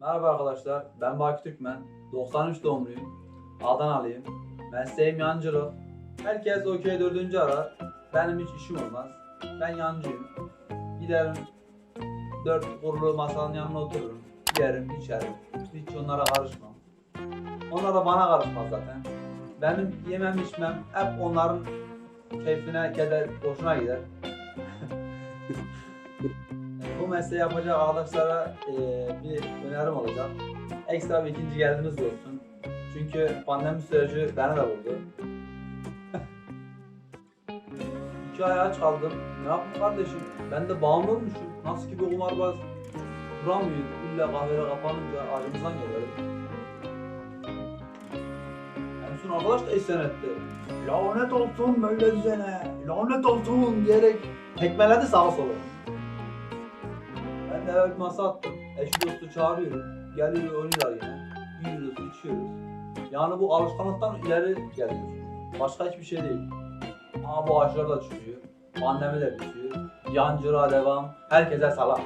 Merhaba arkadaşlar, ben Baki Türkmen. 93 doğumluyum. Adanalıyım. Mesleğim yancılık. Herkes okey dördüncü arar. Benim hiç işim olmaz. Ben yancıyım. Giderim, dört kurulu masanın yanına otururum. Yerim, içerim. Hiç onlara karışmam. Onlar da bana karışmaz zaten. Benim yemem içmem hep onların keyfine, keder, hoşuna gider. Bu mesleği yapacak arkadaşlara eee, bir önerim olacak. Ekstra bir ikinci geldiğiniz olsun. Çünkü pandemi süreci beni de vurdu. İki ay aç kaldım. Ne yapayım kardeşim? Ben de bağımlı olmuşum. Nasıl ki bir kumarbaz duramıyor. İlla kahvede kapanınca acımızdan gelirim. Son arkadaş da isyan etti. Lanet olsun böyle düzene, lanet olsun diyerek tekmeledi sağa sola. Ben de eve masa attım. Eşi dostu çağırıyorum. Geliyor oynuyorlar yine. Yiyoruz, içiyoruz. Yani bu alışkanlıktan ileri geliyor. Başka hiçbir şey değil. Ama bu ağaçlar da çıkıyor. Annemi de bitiyor. Yancıra devam. Herkese salam.